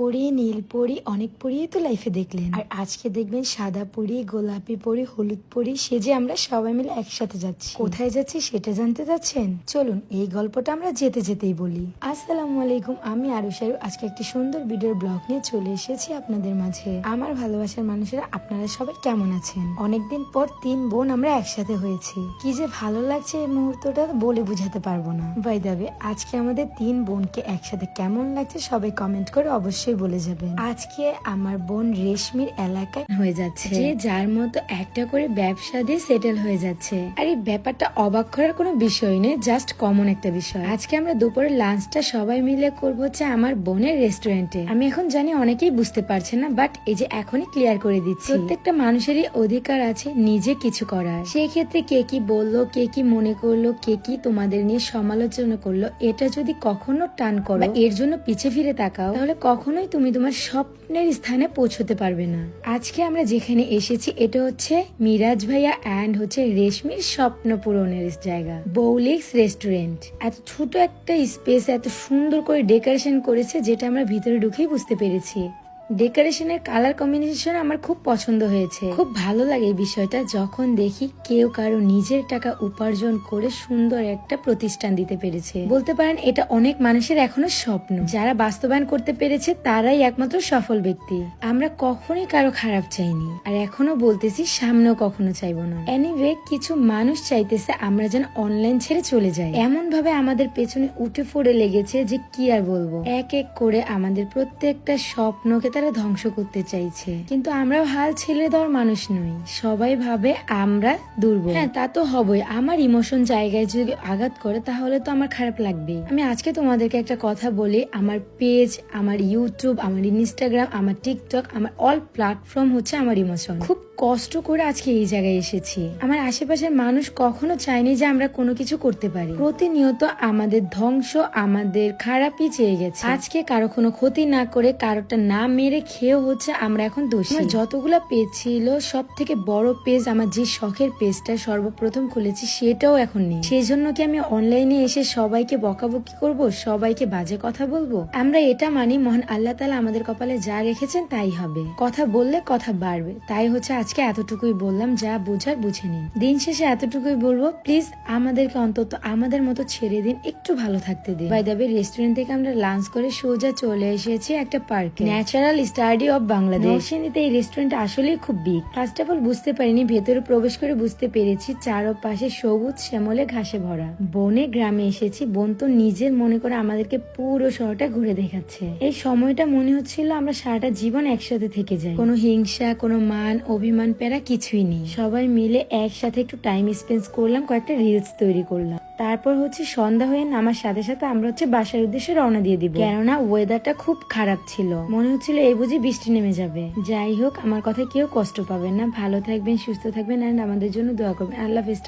পরি নীল পরি অনেক পরিই তো লাইফে দেখলেন। আর আজকে দেখবেন সাদা পরি গোলাপি পরি হলুদ পরি সেজে আমরা সবাই মিলে একসাথে যাচ্ছি। কোথায় যাচ্ছি সেটা জানতে যাচ্ছেন চলুন এই গল্পটা আমরা যেতে যেতেই বলি। আসসালামু আলাইকুম আমি আরুষারু আজকে একটি সুন্দর ভিডিওর ব্লগ নিয়ে চলে এসেছি আপনাদের মাঝে। আমার ভালোবাসার মানুষেরা আপনারা সবাই কেমন আছেন? অনেকদিন পর তিন বোন আমরা একসাথে হয়েছি। কি যে ভালো লাগছে এই মুহূর্তটা বলে বুঝাতে পারব না। বাই দাবে আজকে আমাদের তিন বোনকে একসাথে কেমন লাগছে সবাই কমেন্ট করে অবশ্যই বলে যাবেন। আজকে আমার বোন রেশমির এলাকায় হয়ে যাচ্ছে। যে যার মতো একটা করে ব্যবসা দিয়ে সেটেল হয়ে যাচ্ছে। আর এই ব্যাপারটা অবাক করার কোনো বিষয় নেই জাস্ট কমন একটা বিষয়। আজকে আমরা দুপুরে লাঞ্চটা সবাই মিলে করব হচ্ছে আমার বোনের রেস্টুরেন্টে আমি এখন জানি অনেকেই বুঝতে পারছে না বাট এই যে এখনই ক্লিয়ার করে দিচ্ছি। প্রত্যেকটা মানুষেরই অধিকার আছে নিজে কিছু করার। সেই ক্ষেত্রে কে কি বলল কে কি মনে করল কে কি তোমাদের নিয়ে সমালোচনা করল এটা যদি কখনো টান করো এর জন্য পিছে ফিরে তাকাও তাহলে কখনোই তুমি তোমার স্বপ্নের স্থানে পৌঁছতে পারবে না। আজকে আমরা যেখানে এসেছি, এটা হচ্ছে মিরাজ ভাইয়া অ্যান্ড হচ্ছে রেশমির স্বপ্ন পূরণের জায়গা, বৌলিক্স রেস্টুরেন্ট এত ছোট একটা স্পেস এত সুন্দর করে ডেকোরেশন করেছে, যেটা আমরা ভিতরে ঢুকেই বুঝতে পেরেছি। ডেকোরেশনের কালার কম্বিনেশন আমার খুব পছন্দ হয়েছে। খুব ভালো লাগে এই বিষয়টা যখন দেখি কেউ কারও নিজের টাকা উপার্জন করে সুন্দর একটা প্রতিষ্ঠান দিতে পেরেছে। বলতে পারেন, এটা অনেক মানুষের এখনও স্বপ্ন। যারা বাস্তবায়ন করতে পেরেছে, তারাই একমাত্র সফল ব্যক্তি। আমরা কখনোই কারও খারাপ চাইনি। আর এখনও বলতেছি, সামনেও কখনো চাইব না। এনিওয়ে কিছু মানুষ চাইতেছে আমরা যেন অনলাইন ছেড়ে চলে যাই। এমন ভাবে আমাদের পেছনে উঠে পড়ে লেগেছে যে কি আর বলব। এক এক করে আমাদের প্রত্যেকটা স্বপ্নকে তারা ধ্বংস করতে চাইছে। কিন্তু আমরাও হাল ছেড়ে দেওয়ার মানুষ নই। সবাই ভাবে আমরা দুর্বল। হ্যাঁ তা তো হবই। আমার ইমোশন জায়গায় যদি আঘাত করে, তাহলে তো আমার খারাপ লাগবেই। আমি আজকে তোমাদেরকে একটা কথা বলি। আমার পেজ, আমার ইউটিউব, আমার ইনস্টাগ্রাম, আমার টিকটক, আমার অল প্ল্যাটফর্ম হচ্ছে আমার ইমোশন। খুব কষ্ট করে আজকে এই জায়গায় এসেছি। আমার আশেপাশের মানুষ কখনো চায়নি যে আমরা কোনো কিছু করতে পারি। প্রতিনিয়ত আমাদের ধ্বংস, আমাদের খারাপই চেয়ে গেছে। আজকে কারও কোনো ক্ষতি না করে কারোটা না মেরে খেয়েও হচ্ছে আমরা এখন দোষী। যতগুলা পেজ ছিল সব থেকে বড় পেজ আমার যে শখের পেজটা সর্বপ্রথম খুলেছি, সেটাও এখন নেই। সেই জন্য কি আমি অনলাইনে এসে সবাইকে বকাবকি করব, সবাইকে বাজে কথা বলব? আমরা এটা মানি, মহান আল্লাহ তালা আমাদের কপালে যা রেখেছেন তাই হবে। কথা বললে কথা বাড়বে। তাই হচ্ছে আজকে এতটুকুই বললাম, যা বোঝার বুঝে নিন। দিন শেষে এতটুকুই বলব প্লিজ আমাদেরকে অন্তত আমাদের মতো ছেড়ে দিন, একটু ভালো থাকতে দিন। বাই দাবে রেস্টুরেন্ট থেকে আমরা লাঞ্চ করে সোজা চলে এসেছি একটা পার্কে ন্যাচারাল স্টাডি অফ বাংলাদেশ নরসিংদীতে এই রেস্টুরেন্ট আসলেই খুব বিগ ফার্স্ট অফ অল বুঝতে পারিনি, ভেতরে প্রবেশ করে বুঝতে পেরেছি, চারপাশে সবুজ শ্যামলে ঘাসে ভরা। বনে গ্রামে এসেছি, বোন তো নিজের মনে করে আমাদেরকে পুরো শহরটা ঘুরে দেখাচ্ছে। এই সময়টা মনে হচ্ছিল আমরা সারাটা জীবন একসাথে থেকে যাই। কোনো হিংসা, কোনো মান, অভিমান, প্যারা কিছুই নেই। সবাই মিলে একসাথে একটু টাইম স্পেন্ড করলাম, কয়েকটা রিলস তৈরি করলাম। তারপর হচ্ছে সন্ধ্যা হয়ে নামার সাথে সাথে আমরা হচ্ছে বাসার উদ্দেশ্যে রওনা দিয়ে দিব। কেননা ওয়েদারটা খুব খারাপ ছিল। মনে হচ্ছিল এই বুঝি বৃষ্টি নেমে যাবে। যাই হোক, আমার কথা কেউ কষ্ট পাবেন না। ভালো থাকবেন, সুস্থ থাকবেন অ্যান্ড আমাদের জন্য দোয়া করবেন। আল্লাহ হাফিজ